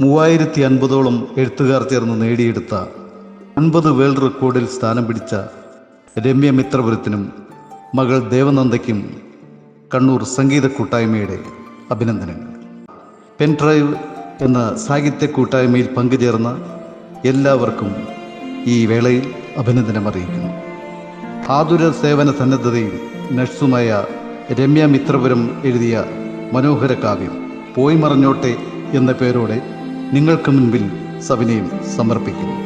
മൂവായിരത്തി അൻപതോളം എഴുത്തുകാർ ചേർന്ന് നേടിയെടുത്ത അൻപത് വേൾഡ് റെക്കോർഡിൽ സ്ഥാനം പിടിച്ച രമ്യ മിത്രപുരത്തിനും മകൾ ദേവനന്ദയ്ക്കും കണ്ണൂർ സംഗീത കൂട്ടായ്മയുടെ അഭിനന്ദനങ്ങൾ. പെൻഡ്രൈവ് എന്ന സാഹിത്യ കൂട്ടായ്മയിൽ പങ്കുചേർന്ന എല്ലാവർക്കും ഈ വേളയിൽ അഭിനന്ദനം അറിയിക്കുന്നു ആതുര സേവന സന്നദ്ധതയും നഴ്സുമായ രമ്യ മിത്രപുരം എഴുതിയ മനോഹര കാവ്യം. പോയി മറഞ്ഞോട്ടെ എന്ന പേരോടെ നിങ്ങൾക്ക് മുൻപിൽ സവിനയം സമർപ്പിക്കുന്നു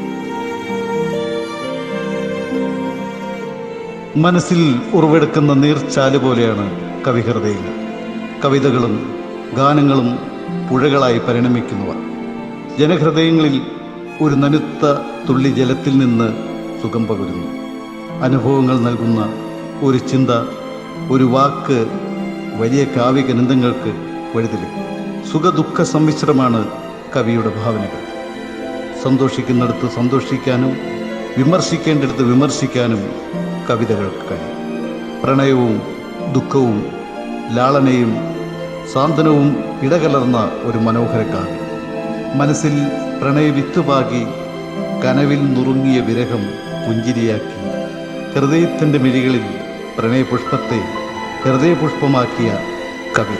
മനസ്സിൽ ഉറവെടുക്കുന്ന നീർച്ചാൽ പോലെയാണ് കവിഹൃദയങ്ങൾ കവിതകളും ഗാനങ്ങളും പുഴകളായി പരിണമിക്കുന്നവ ജനഹൃദയങ്ങളിൽ ഒരു നനുത്ത തുള്ളി ജലത്തിൽ നിന്ന് സുഖം പകരുന്നു. അനുഭവങ്ങൾ നൽകുന്ന ഒരു ചിന്ത ഒരു വാക്ക് വലിയ കാവ്യഗ്രന്ഥങ്ങൾക്ക് വഴിതെളിക്കും സുഖദുഃഖ സമ്മിശ്രമാണ് കവിയുടെ ഭാവനകൾ. സന്തോഷിക്കുന്നിടത്ത് സന്തോഷിക്കാനും വിമർശിക്കേണ്ടിടത്ത് വിമർശിക്കാനും കവിതകൾക്ക് കഴിയും. പ്രണയവും ദുഃഖവും ലാളനയും സാന്ത്വനവും ഇടകലർന്ന ഒരു മനോഹര കാവ്യം. മനസ്സിൽ പ്രണയവിത്തുപാകി കനവിൽ നുറുങ്ങിയ വിരഹം പുഞ്ചിരിയാക്കി ഹൃദയത്തിന്റെ മിഴികളിൽ പ്രണയപുഷ്പത്തെ ഹൃദയപുഷ്പമാക്കിയ കവി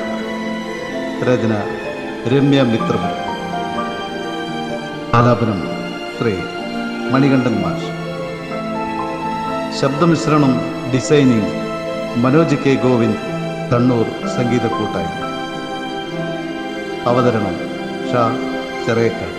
രചന രമ്യ മിത്രം ആലാപനം ശ്രീ മണികണ്ഠൻ മാഷ്. ശബ്ദമിശ്രണം ഡിസൈനിങ് മനോജ് കെ. ഗോവിന്ദ് കണ്ണൂർ സംഗീത കൂട്ടായ്മ അവതരണം ഷാ ചെറേക്കൽ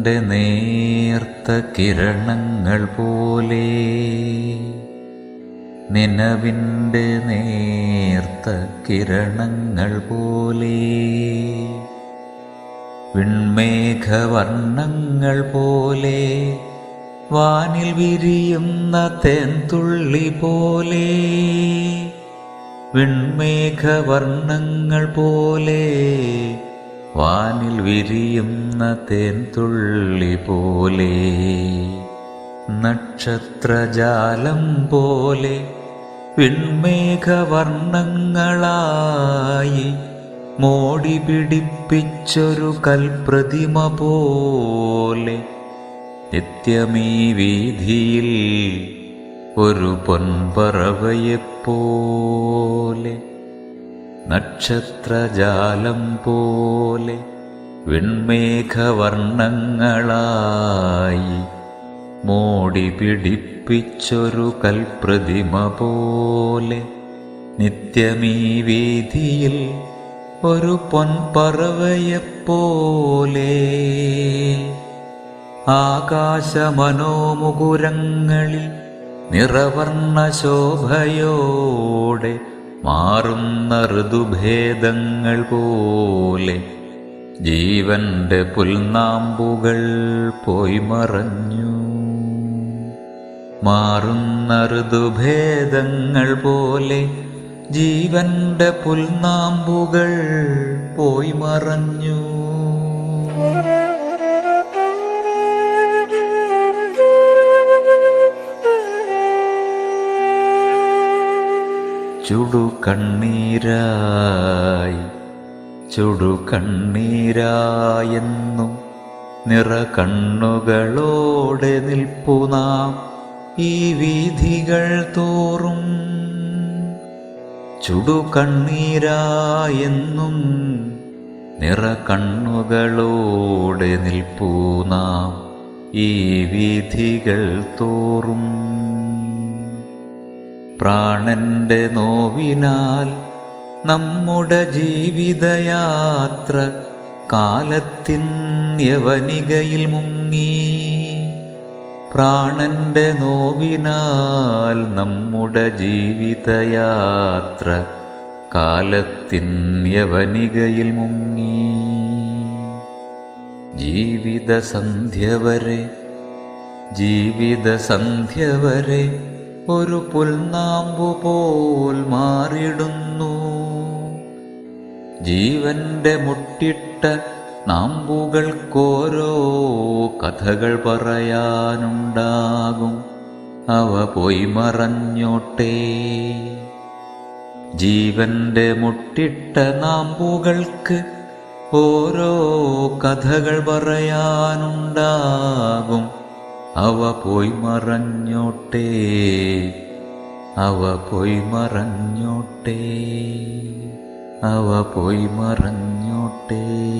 നിലവിന്റെ നേർത്ത കിരണങ്ങൾ പോലെ. നിലവിന്റെ നേർത്ത കിരണങ്ങൾ പോലെ. വിൺമേഘവർണങ്ങൾ പോലെ. വാനിൽ വിരിയുന്ന തേൻതുള്ളി പോലെ. വിൺമേഘവർണങ്ങൾ പോലെ. വാനിൽ വിരിയുന്ന തേൻതുള്ളി പോലെ നക്ഷത്രജാലം പോലെ വിൺമേഘവർണങ്ങളായി മോടി പിടിപ്പിച്ചൊരു കൽപ്രതിമ പോലെ നിത്യമീ വീതിയിൽ ഒരു പൊൻപറവയെപ്പോലെ. നക്ഷത്രജാലം പോലെ വിൺമേഘവർണങ്ങളായി മോടി പിടിപ്പിച്ചൊരു കൽപ്രതിമ പോലെ നിത്യമീ വീതിയിൽ ഒരു പൊൻപറവയെപ്പോലെ ആകാശമനോമുകുരങ്ങളിൽ നിറവർണ ശോഭയോടെ മാറുന്ന ഋതുഭേദങ്ങൾ പോലെ ജീവന്റെ പുൽനാമ്പുകൾ പോയി മറഞ്ഞു. മാറുന്ന ഋതുഭേദങ്ങൾ പോലെ ജീവന്റെ പുൽനാമ്പുകൾ പോയി മറഞ്ഞു. ചുടു കണ്ണീരായി ചുടു കണ്ണീരായെന്നും നിറ കണ്ണുകളോടെ നിൽപ്പു നാം ഈ വീഥികൾ തോറും. ചുടു കണ്ണീരായെന്നും നിറ കണ്ണുകളോടെ നിൽപ്പു നാം ഈ വീഥികൾ തോറും. പ്രാണന്റെ നോവിനാൽ നമ്മുടെ ജീവിതയാത്ര കാലത്തിൻ യവനികയിൽ മുങ്ങി. പ്രാണന്റെ നോവിനാൽ നമ്മുടെ ജീവിതയാത്ര കാലത്തിൻ യവനികയിൽ മുങ്ങി. ജീവിതസന്ധ്യ വരെ ജീവിതസന്ധ്യ വരെ ഒരു പുൽനാമ്പു പോൽ മാറിടുന്നു ജീവന്റെ മുട്ടിട്ട നാമ്പുകൾക്കോരോ കഥകൾ പറയാനുണ്ടാകും. അവ പോയി മറഞ്ഞോട്ടേ. ജീവന്റെ മുട്ടിട്ട നാമ്പുകൾക്ക് ഓരോ കഥകൾ പറയാനുണ്ടാകും. അവ പോയി മറഞ്ഞോട്ടേ. അവ പോയി മറഞ്ഞോട്ടേ. അവ പോയി മറഞ്ഞോട്ടേ.